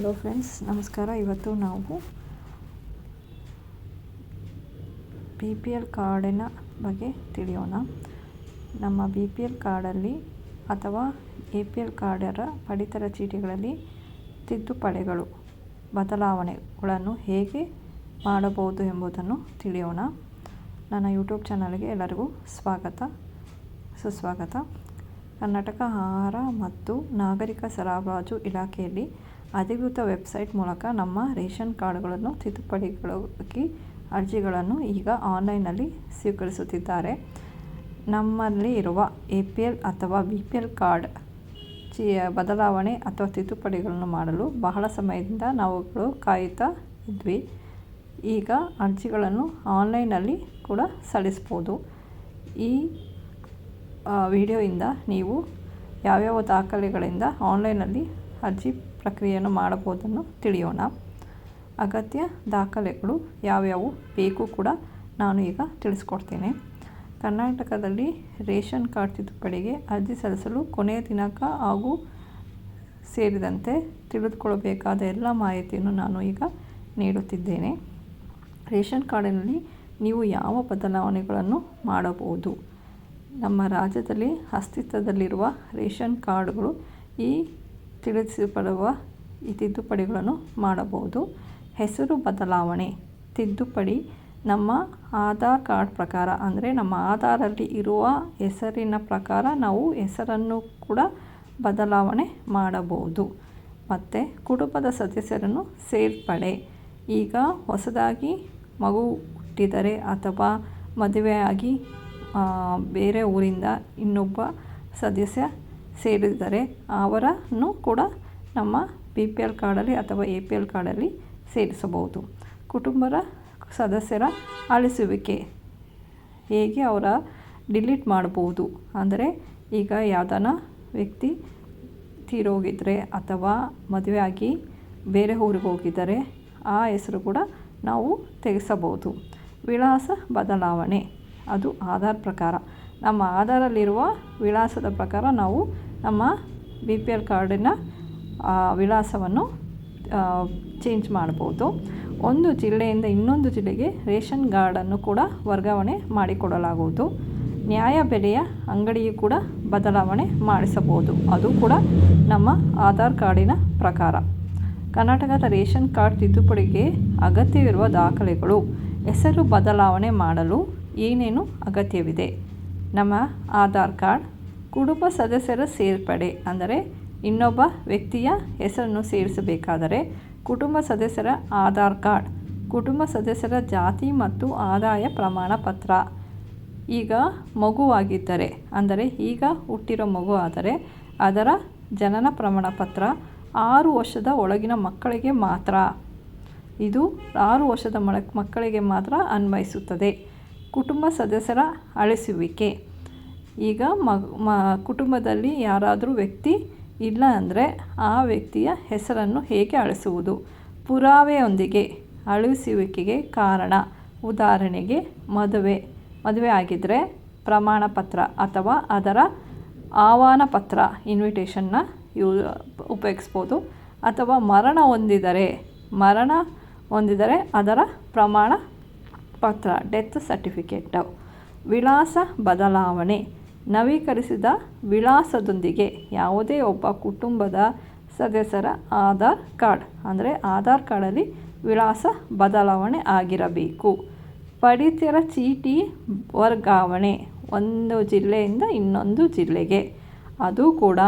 Hello friends ನಮಸ್ಕಾರ. ಇವತ್ತು ನಾವು ಬಿ ಪಿ ಎಲ್ ಕಾರ್ಡಿನ ಬಗ್ಗೆ ತಿಳಿಯೋಣ. ನಮ್ಮ ಬಿ ಪಿ ಎಲ್ ಕಾರ್ಡಲ್ಲಿ ಅಥವಾ ಎ ಪಿ ಎಲ್ ಕಾರ್ಡರ ಪಡಿತರ ಚೀಟಿಗಳಲ್ಲಿ ತಿದ್ದುಪಡಿಗಳು, ಬದಲಾವಣೆಗಳನ್ನು ಹೇಗೆ ಮಾಡಬಹುದು ಎಂಬುದನ್ನು ತಿಳಿಯೋಣ. ನನ್ನ ಯೂಟ್ಯೂಬ್ ಚಾನಲ್ಗೆ ಎಲ್ಲರಿಗೂ ಸ್ವಾಗತ. ಸುಸ್ವಾಗತ. ಕರ್ನಾಟಕ ಆಹಾರ ಮತ್ತು ನಾಗರಿಕ ಸರಬರಾಜು ಇಲಾಖೆಯಲ್ಲಿ ಅಧಿಕೃತ ವೆಬ್ಸೈಟ್ ಮೂಲಕ ನಮ್ಮ ರೇಷನ್ ಕಾರ್ಡ್ಗಳನ್ನು ತಿದ್ದುಪಡಿಗಳಿಗೆ ಅರ್ಜಿಗಳನ್ನು ಈಗ ಆನ್ಲೈನಲ್ಲಿ ಸ್ವೀಕರಿಸುತ್ತಿದ್ದಾರೆ. ನಮ್ಮಲ್ಲಿ ಇರುವ ಎ ಪಿ ಎಲ್ ಅಥವಾ ಬಿ ಪಿ ಎಲ್ ಕಾರ್ಡ್ ಚಿ, ಬದಲಾವಣೆ ಅಥವಾ ತಿದ್ದುಪಡಿಗಳನ್ನು ಮಾಡಲು ಬಹಳ ಸಮಯದಿಂದ ನಾವುಗಳು ಕಾಯುತ್ತಾ ಇದ್ವಿ. ಈಗ ಅರ್ಜಿಗಳನ್ನು ಆನ್ಲೈನಲ್ಲಿ ಕೂಡ ಸಲ್ಲಿಸ್ಬೋದು ಈ ವಿಡಿಯೋಯಿಂದ ನೀವು ಯಾವ್ಯಾವ ದಾಖಲೆಗಳಿಂದ ಆನ್ಲೈನಲ್ಲಿ ಅರ್ಜಿ ಪ್ರಕ್ರಿಯೆಯನ್ನು ಮಾಡಬಹುದನ್ನು ತಿಳಿಯೋಣ. ಅಗತ್ಯ ದಾಖಲೆಗಳು ಯಾವ್ಯಾವು ಬೇಕು ಕೂಡ ನಾನು ಈಗ ತಿಳಿಸ್ಕೊಡ್ತೇನೆ. ಕರ್ನಾಟಕದಲ್ಲಿ ರೇಷನ್ ಕಾರ್ಡ್ ತಿದ್ದುಪಡಿಗೆ ಅರ್ಜಿ ಸಲ್ಲಿಸಲು ಕೊನೆಯ ದಿನಾಂಕ ಹಾಗೂ ಸೇರಿದಂತೆ ತಿಳಿದುಕೊಳ್ಳಬೇಕಾದ ಎಲ್ಲ ಮಾಹಿತಿಯನ್ನು ನಾನು ಈಗ ನೀಡುತ್ತಿದ್ದೇನೆ. ರೇಷನ್ ಕಾರ್ಡಿನಲ್ಲಿ ನೀವು ಯಾವ ಬದಲಾವಣೆಗಳನ್ನು ಮಾಡಬಹುದು? ನಮ್ಮ ರಾಜ್ಯದಲ್ಲಿ ಅಸ್ತಿತ್ವದಲ್ಲಿರುವ ರೇಷನ್ ಕಾರ್ಡ್ಗಳು ಈ ತಿಳಿಸಲ್ಪಡುವ ಈ ತಿದ್ದುಪಡಿಗಳನ್ನು ಮಾಡಬಹುದು. ಹೆಸರು ಬದಲಾವಣೆ. ತಿದ್ದುಪಡಿ ನಮ್ಮ ಆಧಾರ್ ಕಾರ್ಡ್ ಪ್ರಕಾರ, ಅಂದರೆ ನಮ್ಮ ಆಧಾರಲ್ಲಿ ಇರುವ ಹೆಸರಿನ ಪ್ರಕಾರ ನಾವು ಹೆಸರನ್ನು ಕೂಡ ಬದಲಾವಣೆ ಮಾಡಬಹುದು. ಮತ್ತು ಕುಟುಂಬದ ಸದಸ್ಯರನ್ನು ಸೇರ್ಪಡೆ. ಈಗ ಹೊಸದಾಗಿ ಮಗು ಹುಟ್ಟಿದರೆ ಅಥವಾ ಮದುವೆಯಾಗಿ ಬೇರೆ ಊರಿಂದ ಇನ್ನೊಬ್ಬ ಸದಸ್ಯ ಸೇರಿದರೆ ಅವರನ್ನು ಕೂಡ ನಮ್ಮ ಬಿ ಪಿ ಎಲ್ ಕಾರ್ಡಲ್ಲಿ ಅಥವಾ ಎ ಪಿ ಎಲ್ ಕಾರ್ಡಲ್ಲಿ ಸೇರಿಸಬಹುದು. ಕುಟುಂಬದ ಸದಸ್ಯರ ಅಳಿಸುವಿಕೆ ಹೇಗೆ ಅವರ ಡಿಲೀಟ್ ಮಾಡಬಹುದು? ಅಂದರೆ ಈಗ ಯಾವ್ದಾನ ವ್ಯಕ್ತಿ ತೀರೋಗಿದ್ದರೆ ಅಥವಾ ಮದುವೆ ಬೇರೆ ಊರಿಗೆ ಹೋಗಿದ್ದರೆ ಆ ಹೆಸರು ಕೂಡ ನಾವು ತೆಗೆಸಬಹುದು. ವಿಳಾಸ ಬದಲಾವಣೆ, ಅದು ಆಧಾರ್ ಪ್ರಕಾರ. ನಮ್ಮ ಆಧಾರಲ್ಲಿರುವ ವಿಳಾಸದ ಪ್ರಕಾರ ನಾವು ನಮ್ಮ ಬಿ ಪಿ ಎಲ್ ಕಾರ್ಡಿನ ವಿಳಾಸವನ್ನು ಚೇಂಜ್ ಮಾಡ್ಬೋದು. ಒಂದು ಜಿಲ್ಲೆಯಿಂದ ಇನ್ನೊಂದು ಜಿಲ್ಲೆಗೆ ರೇಷನ್ ಕಾರ್ಡನ್ನು ಕೂಡ ವರ್ಗಾವಣೆ ಮಾಡಿಕೊಡಲಾಗುವುದು. ನ್ಯಾಯ ಬೆಲೆಯ ಅಂಗಡಿಯು ಕೂಡ ಬದಲಾವಣೆ ಮಾಡಿಸಬಹುದು. ಅದು ಕೂಡ ನಮ್ಮ ಆಧಾರ್ ಕಾರ್ಡಿನ ಪ್ರಕಾರ. ಕರ್ನಾಟಕದ ರೇಷನ್ ಕಾರ್ಡ್ ತಿದ್ದುಪಡಿಗೆ ಅಗತ್ಯವಿರುವ ದಾಖಲೆಗಳು. ಹೆಸರು ಬದಲಾವಣೆ ಮಾಡಲು ಏನೇನು ಅಗತ್ಯವಿದೆ? ನಮ್ಮ ಆಧಾರ್ ಕಾರ್ಡ್ ಕುಟುಂಬ ಸದಸ್ಯರ ಸೇರ್ಪಡೆ. ಅಂದರೆ ಇನ್ನೊಬ್ಬ ವ್ಯಕ್ತಿಯ ಹೆಸರನ್ನು ಸೇರಿಸಬೇಕಾದರೆ ಕುಟುಂಬ ಸದಸ್ಯರ ಆಧಾರ್ ಕಾರ್ಡ್, ಕುಟುಂಬ ಸದಸ್ಯರ ಜಾತಿ ಮತ್ತು ಆದಾಯ ಪ್ರಮಾಣ ಪತ್ರ ಈಗ ಮಗುವಾಗಿದ್ದರೆ, ಅಂದರೆ ಈಗ ಹುಟ್ಟಿರೋ ಮಗು ಆದರೆ ಅದರ ಜನನ ಪ್ರಮಾಣ ಪತ್ರ ಆರು ವರ್ಷದ ಒಳಗಿನ ಮಕ್ಕಳಿಗೆ ಮಾತ್ರ. ಇದು ಆರು ವರ್ಷದ ಮಕ್ಕಳಿಗೆ ಮಾತ್ರ ಅನ್ವಯಿಸುತ್ತದೆ. ಕುಟುಂಬ ಸದಸ್ಯರ ಅಳಿಸುವಿಕೆ. ಈಗ ಮಗ ಮ, ಕುಟುಂಬದಲ್ಲಿ ಯಾರಾದರೂ ವ್ಯಕ್ತಿ ಇಲ್ಲ ಅಂದರೆ ಆ ವ್ಯಕ್ತಿಯ ಹೆಸರನ್ನು ಹೇಗೆ ಅಳಿಸುವುದು? ಪುರಾವೆಯೊಂದಿಗೆ ಅಳಿಸುವಿಕೆಗೆ ಕಾರಣ. ಉದಾಹರಣೆಗೆ ಮದುವೆ. ಮದುವೆ ಆಗಿದ್ದರೆ ಪ್ರಮಾಣ ಪತ್ರ ಅಥವಾ ಅದರ ಆಹ್ವಾನ ಪತ್ರ ಇನ್ವಿಟೇಷನ್ನ ಯೂ, ಉಪಯೋಗಿಸ್ಬೋದು. ಅಥವಾ ಮರಣ ಹೊಂದಿದರೆ ಮರಣ ಹೊಂದಿದರೆ ಅದರ ಪ್ರಮಾಣ ಪತ್ರ ಡೆತ್ ಸರ್ಟಿಫಿಕೇಟು ವಿಳಾಸ ಬದಲಾವಣೆ. ನವೀಕರಿಸಿದ ವಿಳಾಸದೊಂದಿಗೆ ಯಾವುದೇ ಒಬ್ಬ ಕುಟುಂಬದ ಸದಸ್ಯರ ಆಧಾರ್ ಕಾರ್ಡ್, ಅಂದರೆ ಆಧಾರ್ ಕಾರ್ಡಲ್ಲಿ ವಿಳಾಸ ಬದಲಾವಣೆ ಆಗಿರಬೇಕು. ಪಡಿತರ ಚೀಟಿ ವರ್ಗಾವಣೆ ಒಂದು ಜಿಲ್ಲೆಯಿಂದ ಇನ್ನೊಂದು ಜಿಲ್ಲೆಗೆ. ಅದು ಕೂಡ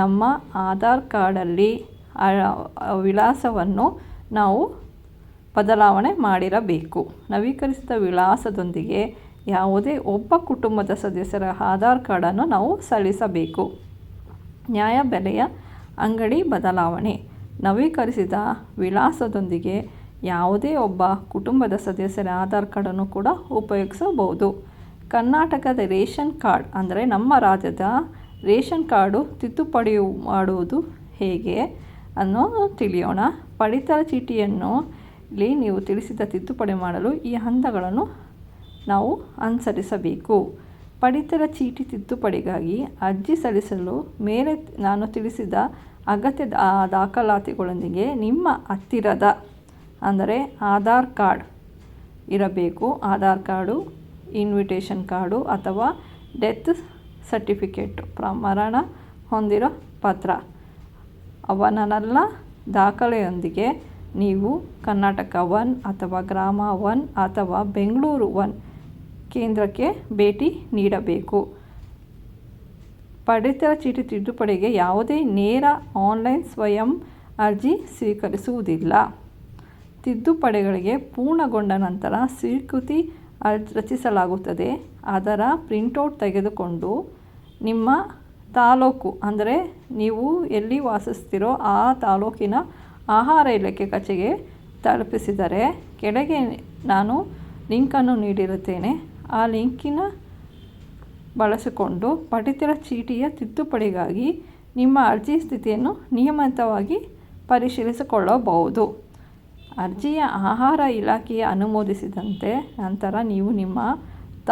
ನಮ್ಮ ಆಧಾರ್ ಕಾರ್ಡಲ್ಲಿ ವಿಳಾಸವನ್ನು ನಾವು ಬದಲಾವಣೆ ಮಾಡಿರಬೇಕು. ನವೀಕರಿಸಿದ ವಿಳಾಸದೊಂದಿಗೆ ಯಾವುದೇ ಒಬ್ಬ ಕುಟುಂಬದ ಸದಸ್ಯರ ಆಧಾರ್ ಕಾರ್ಡನ್ನು ನಾವು ಸಲ್ಲಿಸಬೇಕು. ನ್ಯಾಯಬೆಲೆಯ ಅಂಗಡಿ ಬದಲಾವಣೆ. ನವೀಕರಿಸಿದ ವಿಳಾಸದೊಂದಿಗೆ ಯಾವುದೇ ಒಬ್ಬ ಕುಟುಂಬದ ಸದಸ್ಯರ ಆಧಾರ್ ಕಾರ್ಡನ್ನು ಕೂಡ ಉಪಯೋಗಿಸಬಹುದು. ಕರ್ನಾಟಕದ ರೇಷನ್ ಕಾರ್ಡ್ ಅಂದರೆ ನಮ್ಮ ರಾಜ್ಯದ ರೇಷನ್ ಕಾರ್ಡು ತಿದ್ದುಪಡಿ ಮಾಡುವುದು ಹೇಗೆ ಅನ್ನೋ ತಿಳಿಯೋಣ. ಪಡಿತರ ಚೀಟಿಯನ್ನು ಇಲ್ಲಿ ನೀವು ತಿಳಿಸಿದ ತಿದ್ದುಪಡಿ ಮಾಡಲು ಈ ಹಂತಗಳನ್ನು ನಾವು ಅನುಸರಿಸಬೇಕು. ಪಡಿತರ ಚೀಟಿ ತಿದ್ದುಪಡಿಗಾಗಿ ಅರ್ಜಿ ಸಲ್ಲಿಸಲು ಮೇಲೆ ನಾನು ತಿಳಿಸಿದ ಅಗತ್ಯ ದಾಖಲಾತಿಗಳೊಂದಿಗೆ ನಿಮ್ಮ ಹತ್ತಿರದ, ಅಂದರೆ ಆಧಾರ್ ಕಾರ್ಡ್ ಇರಬೇಕು. ಆಧಾರ್ ಕಾರ್ಡು, ಇನ್ವಿಟೇಷನ್ ಕಾರ್ಡು ಅಥವಾ ಡೆತ್ ಸರ್ಟಿಫಿಕೇಟು ಪ್ರ ಮರಣ ಹೊಂದಿರೋ ಪತ್ರ. ಅವನನ್ನೆಲ್ಲ ದಾಖಲೆಯೊಂದಿಗೆ ನೀವು ಕರ್ನಾಟಕ ಒನ್ ಅಥವಾ ಗ್ರಾಮ ಒನ್ ಅಥವಾ ಬೆಂಗಳೂರು ಒನ್ ಕೇಂದ್ರಕ್ಕೆ ಭೇಟಿ ನೀಡಬೇಕು. ಪಡಿತರ ಚೀಟಿ ತಿದ್ದುಪಡಿಗೆ ಯಾವುದೇ ನೇರ ಆನ್ಲೈನ್ ಸ್ವಯಂ ಅರ್ಜಿ ಸ್ವೀಕರಿಸುವುದಿಲ್ಲ. ತಿದ್ದುಪಡಿಗಳಿಗೆ ಪೂರ್ಣಗೊಂಡ ನಂತರ ಸ್ವೀಕೃತಿ ಅರ್ಜಿ ರಚಿಸಲಾಗುತ್ತದೆ. ಅದರ ಪ್ರಿಂಟೌಟ್ ತೆಗೆದುಕೊಂಡು ನಿಮ್ಮ ತಾಲೂಕು, ಅಂದರೆ ನೀವು ಎಲ್ಲಿ ವಾಸಿಸ್ತಿರೋ ಆ ತಾಲೂಕಿನ ಆಹಾರ ಇಲಾಖೆ ಕಚೇರಿಗೆ ತಲುಪಿಸಿದರೆ ಕೆಳಗೆ ನಾನು ಲಿಂಕನ್ನು ನೀಡಿರುತ್ತೇನೆ. ಆ ಲಿಂಕಿನ ಬಳಸಿಕೊಂಡು ಪಡಿತರ ಚೀಟಿಯ ತಿದ್ದುಪಡಿಗಾಗಿ ನಿಮ್ಮ ಅರ್ಜಿ ಸ್ಥಿತಿಯನ್ನು ನಿಯಮಿತವಾಗಿ ಪರಿಶೀಲಿಸಿಕೊಳ್ಳಬಹುದು. ಅರ್ಜಿಯ ಆಹಾರ ಇಲಾಖೆಯ ಅನುಮೋದಿಸಿದಂತೆ ನಂತರ ನೀವು ನಿಮ್ಮ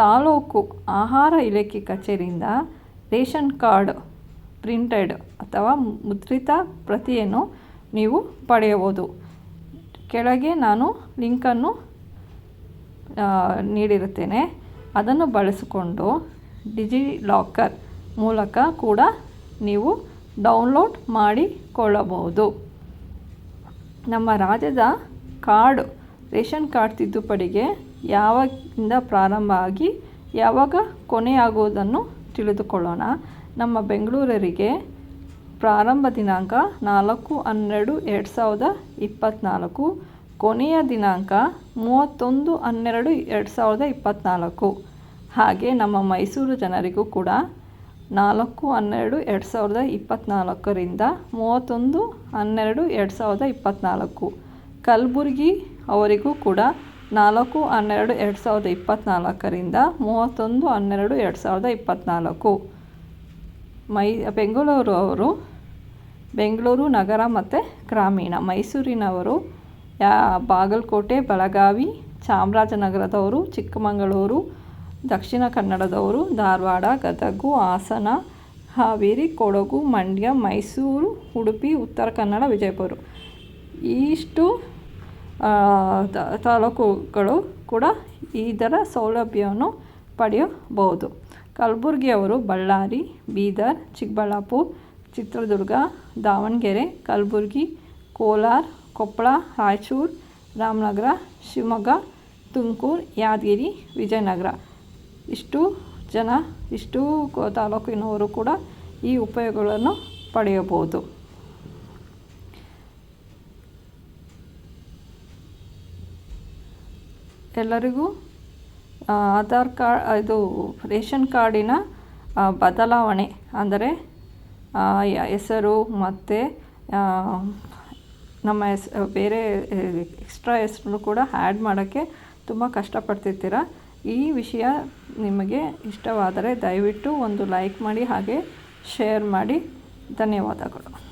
ತಾಲೂಕು ಆಹಾರ ಇಲಾಖೆ ಕಚೇರಿಯಿಂದ ರೇಷನ್ ಕಾರ್ಡ್ ಪ್ರಿಂಟೆಡ್ ಅಥವಾ ಮುದ್ರಿತ ಪ್ರತಿಯನ್ನು ನೀವು ಪಡೆಯಬಹುದು. ಕೆಳಗೆ ನಾನು ಲಿಂಕನ್ನು ನೀಡಿರುತ್ತೇನೆ. ಅದನ್ನು ಬಳಸಿಕೊಂಡು ಡಿಜಿ ಲಾಕರ್ ಮೂಲಕ ಕೂಡ ನೀವು ಡೌನ್ಲೋಡ್ ಮಾಡಿಕೊಳ್ಳಬಹುದು. ನಮ್ಮ ರಾಜ್ಯದ ಕಾರ್ಡ್, ರೇಷನ್ ಕಾರ್ಡ್ ತಿದ್ದುಪಡಿಗೆ ಯಾವಾಗಿಂದ ಪ್ರಾರಂಭ ಆಗಿ ಯಾವಾಗ ಕೊನೆಯಾಗುವುದನ್ನು ತಿಳಿದುಕೊಳ್ಳೋಣ. ನಮ್ಮ ಬೆಂಗಳೂರರಿಗೆ ಪ್ರಾರಂಭ ದಿನಾಂಕ ನಾಲ್ಕು ಹನ್ನೆರಡು ಎರಡು ಸಾವಿರದ ಇಪ್ಪತ್ತ್ನಾಲ್ಕು ಕೊನೆಯ ದಿನಾಂಕ ಮೂವತ್ತೊಂದು ಹನ್ನೆರಡು ಎರಡು ಸಾವಿರದ ಇಪ್ಪತ್ತ್ನಾಲ್ಕು ಹಾಗೆ ನಮ್ಮ ಮೈಸೂರು ಜನರಿಗೂ ಕೂಡ ನಾಲ್ಕು ಹನ್ನೆರಡು ಎರಡು ಸಾವಿರದ ಇಪ್ಪತ್ತ್ನಾಲ್ಕರಿಂದ ಮೂವತ್ತೊಂದು ಹನ್ನೆರಡು ಎರಡು ಸಾವಿರದ ಇಪ್ಪತ್ತ್ನಾಲ್ಕು ಕಲಬುರಗಿ ಅವರಿಗೂ ಕೂಡ ನಾಲ್ಕು ಹನ್ನೆರಡು ಎರಡು ಸಾವಿರದ ಇಪ್ಪತ್ತ್ನಾಲ್ಕರಿಂದ ಮೂವತ್ತೊಂದು ಹನ್ನೆರಡು ಎರಡು ಸಾವಿರದ ಇಪ್ಪತ್ತ್ನಾಲ್ಕು ಮೈ ಬೆಂಗಳೂರು ಅವರು ಬೆಂಗಳೂರು ನಗರ ಮತ್ತು ಗ್ರಾಮೀಣ ಮೈಸೂರಿನವರು ಯಾ, ಬಾಗಲಕೋಟೆ, ಬೆಳಗಾವಿ, ಚಾಮರಾಜನಗರದವರು, ಚಿಕ್ಕಮಗಳೂರು, ದಕ್ಷಿಣ ಕನ್ನಡದವರು, ಧಾರವಾಡ, ಗದಗು, ಹಾಸನ, ಹಾವೇರಿ, ಕೊಡಗು, ಮಂಡ್ಯ, ಮೈಸೂರು, ಉಡುಪಿ, ಉತ್ತರ ಕನ್ನಡ, ವಿಜಯಪುರ. ಇಷ್ಟು ತಾಲೂಕುಗಳು ಕೂಡ ಇದರ ಸೌಲಭ್ಯವನ್ನು ಪಡೆಯಬಹುದು. ಕಲಬುರಗಿಯವರು ಬಳ್ಳಾರಿ, ಬೀದರ್, ಚಿಕ್ಕಬಳ್ಳಾಪುರ, ಚಿತ್ರದುರ್ಗ, ದಾವಣಗೆರೆ, ಕಲಬುರಗಿ, ಕೋಲಾರ ಕೊಪ್ಪಳ, ರಾಯಚೂರು, ರಾಮನಗರ, ಶಿವಮೊಗ್ಗ, ತುಮಕೂರು, ಯಾದಗಿರಿ, ವಿಜಯನಗರ. ಇಷ್ಟು ಜನ, ಇಷ್ಟು ತಾಲೂಕಿನವರು ಕೂಡ ಈ ಉಪಯೋಗಗಳನ್ನು ಪಡೆಯಬಹುದು. ಎಲ್ಲರಿಗೂ ಆಧಾರ್ ಕಾರ್ಡ್ ಇದು ರೇಷನ್ ಕಾರ್ಡಿನ ಬದಲಾವಣೆ, ಅಂದರೆ ಹೆಸರು ಮತ್ತು ನಮ್ಮ ಹೆಸ್ ಬೇರೆ ಎಕ್ಸ್ಟ್ರಾ ಹೆಸರು ಕೂಡ ಆ್ಯಡ್ ಮಾಡೋಕ್ಕೆ ತುಂಬ ಕಷ್ಟಪಡ್ತಿರ್ತೀರ. ಈ ವಿಷಯ ನಿಮಗೆ ಇಷ್ಟವಾದರೆ ದಯವಿಟ್ಟು ಒಂದು ಲೈಕ್ ಮಾಡಿ ಹಾಗೆ ಶೇರ್ ಮಾಡಿ. ಧನ್ಯವಾದಗಳು.